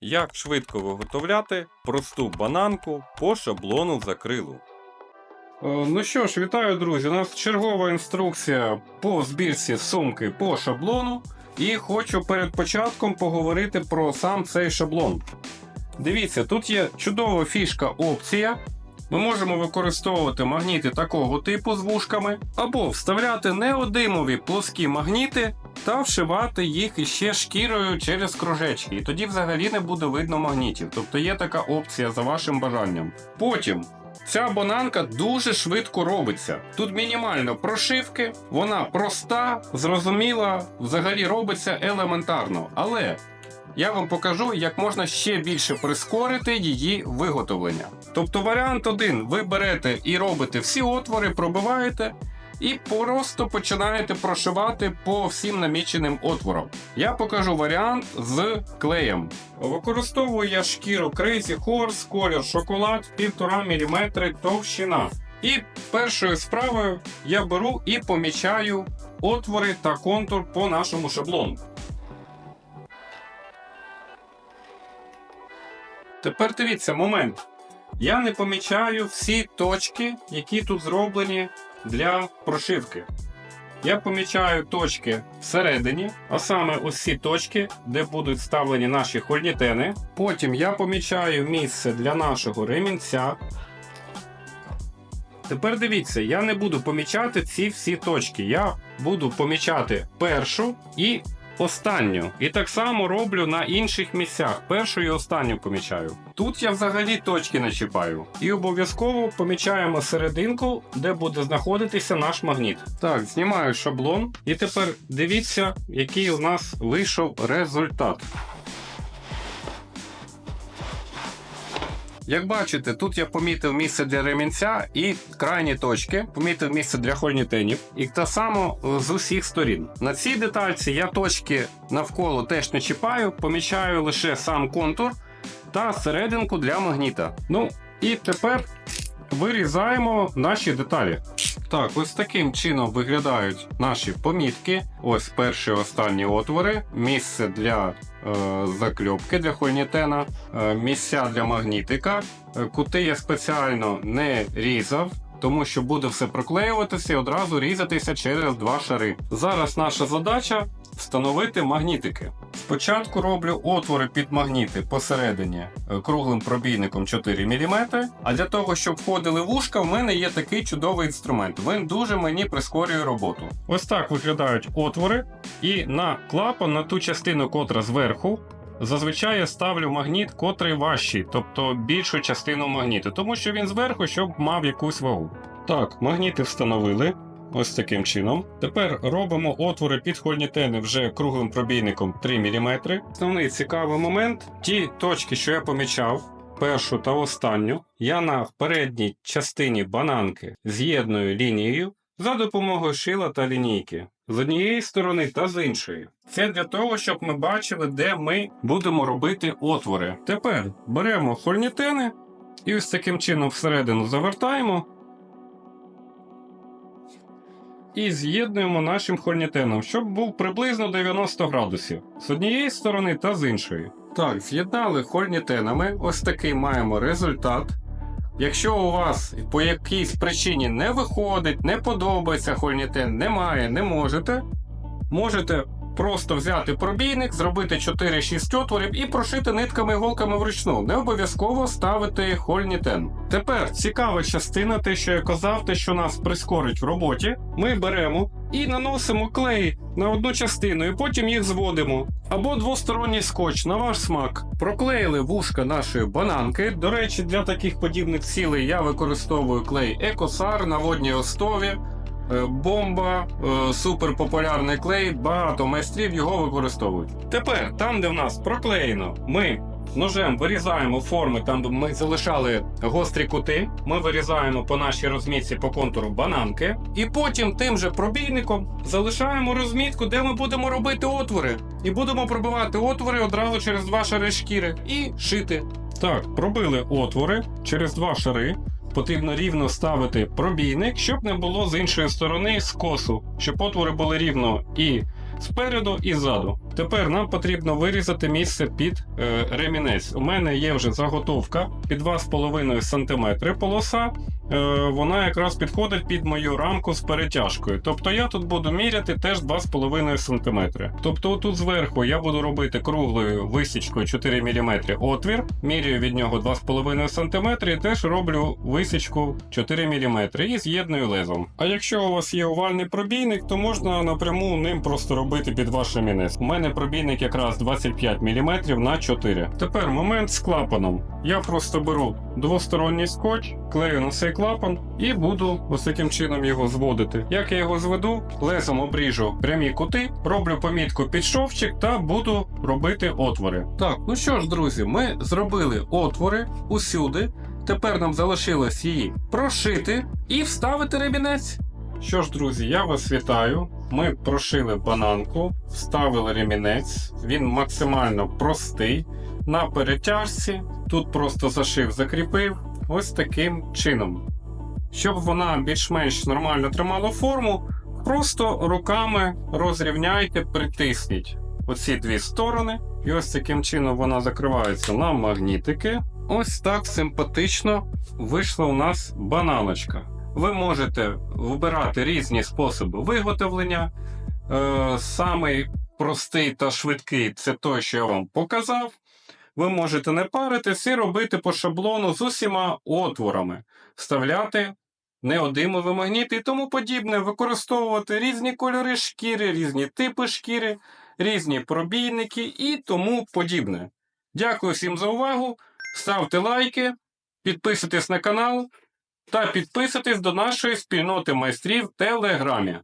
Як швидко виготовляти просту бананку по шаблону закрилу. Ну що ж, вітаю, друзі. У нас чергова інструкція по збірці сумки по шаблону. І хочу перед початком поговорити про сам цей шаблон. Дивіться, тут є чудова фішка опція. Ми можемо використовувати магніти такого типу з вушками, або вставляти неодимові плоскі магніти та вшивати їх іще шкірою через кружечки. І тоді взагалі не буде видно магнітів. Тобто є така опція за вашим бажанням. Потім. Ця бананка дуже швидко робиться. Тут мінімально прошивки, вона проста, зрозуміла, взагалі робиться елементарно. Але я вам покажу, як можна ще більше прискорити її виготовлення. Тобто, варіант один: ви берете і робите всі отвори, пробиваєте. І просто починаєте прошивати по всім наміченим отворам. Я покажу варіант з клеєм. Використовую я шкіру Crazy Horse, колір шоколад 1,5 мм товщина. І першою справою я беру і помічаю отвори та контур по нашому шаблону. Тепер дивіться момент. Я не помічаю всі точки, які тут зроблені для прошивки. Я помічаю точки всередині, а саме ось ці точки, де будуть вставлені наші хольнітени. Потім я помічаю місце для нашого ремінця. Тепер дивіться, я не буду помічати ці всі точки. Я буду помічати першу і останню. І так само роблю на інших місцях. Першу і останню помічаю. Тут я взагалі точки не чіпаю. І обов'язково помічаємо серединку, де буде знаходитися наш магніт. Так, знімаю шаблон. І тепер дивіться, який у нас вийшов результат. Як бачите, тут я помітив місце для ремінця і крайні точки, помітив місце для хольнітенів, і так само е, з усіх сторін. На цій детальці я точки навколо теж не чіпаю, помічаю лише сам контур та серединку для магніта. Ну і тепер вирізаємо наші деталі. Так, ось таким чином виглядають наші помітки. Ось перші останні отвори, місце для е, закльопки для хольнітена, е, місця для магнітика. Е, Кути я спеціально не різав. Тому що буде все проклеюватися і одразу різатися через два шари. Зараз наша задача встановити магнітики. Спочатку роблю отвори під магніти посередині е, круглим пробійником 4 мм. А для того, щоб входили вушка, в мене є такий чудовий інструмент. Він дуже мені прискорює роботу. Ось так виглядають отвори, і на клапан, на ту частину, котра зверху. Зазвичай я ставлю магніт, котрий важчий, тобто більшу частину магніту, тому що він зверху, щоб мав якусь вагу. Так, магніти встановили. Ось таким чином. Тепер робимо отвори під хольнітени вже круглим пробійником 3 мм. Основний цікавий момент: ті точки, що я помічав, першу та останню, я на передній частині бананки з'єдную лінією за допомогою шила та лінійки. З однієї сторони та з іншої. Це для того, щоб ми бачили, де ми будемо робити отвори. Тепер беремо хольнітени і ось таким чином всередину завертаємо і з'єднуємо нашим хольнітеном, щоб був приблизно 90 градусів з однієї сторони та з іншої. Так, з'єднали хольнітенами. Ось такий маємо результат. Якщо у вас по якійсь причині не виходить, не подобається хольнітен, немає, не можете, можете просто взяти пробійник, зробити 4-6 отворів і прошити нитками і голками вручну. Не обов'язково ставити хольнітен. Тепер цікава частина, те, що я казав, те, що нас прискорить в роботі. Ми беремо і наносимо клей на одну частину, і потім їх зводимо. Або двосторонній скотч на ваш смак. Проклеїли вушка нашої бананки. До речі, для таких подібних цілей я використовую клей Екосар на водній основі. Е, Бомба, е, суперпопулярний клей, багато майстрів його використовують. Тепер, там, де в нас проклеєно, ми ножем вирізаємо форми, там де ми залишали гострі кути. Ми вирізаємо по нашій розмітці по контуру бананки, і потім тим же пробійником залишаємо розмітку, де ми будемо робити отвори. І будемо пробивати отвори одразу через два шари шкіри і шити. Так, пробили отвори через два шари. Потрібно рівно ставити пробійник, щоб не було з іншої сторони скосу, щоб отвори були рівно і спереду і ззаду. Тепер нам потрібно вирізати місце під е, ремінець. У мене є вже заготовка під 2,5 см полоса. Е, вона якраз підходить під мою рамку з перетяжкою. Тобто я тут буду міряти теж 2,5 см. Тобто тут зверху я буду робити круглою висічкою 4 мм отвір, міряю від нього 2,5 см і теж роблю висічку 4 мм і з'єдную лезом. А якщо у вас є овальний пробійник, то можна напряму ним просто робити під ваш ремінець. У мене пробійник якраз 25 мм на 4. Тепер момент з клапаном. Я просто беру двосторонній скотч, клею на цей клапан і буду ось таким чином його зводити. Як я його зведу, лезом обріжу прямі кути, роблю помітку під шовчик та буду робити отвори. Так, ну що ж, друзі, ми зробили отвори усюди. Тепер нам залишилось її прошити і вставити ремінець. Що ж, друзі, я вас вітаю. Ми прошили бананку, вставили ремінець. Він максимально простий. На перетяжці. Тут просто зашив, закріпив. Ось таким чином. Щоб вона більш-менш нормально тримала форму, просто руками розрівняйте, притисніть оці дві сторони. І ось таким чином вона закривається на магнітики. Ось так симпатично вийшла у нас бананочка. Ви можете вибирати різні способи виготовлення. Е, самий простий та швидкий це той, що я вам показав. Ви можете не паритись і робити по шаблону з усіма отворами, вставляти неодимові магніти і тому подібне, використовувати різні кольори шкіри, різні типи шкіри, різні пробійники і тому подібне. Дякую всім за увагу. Ставте лайки, підписуйтесь на канал та підписуйтесь до нашої спільноти майстрів в Телеграмі.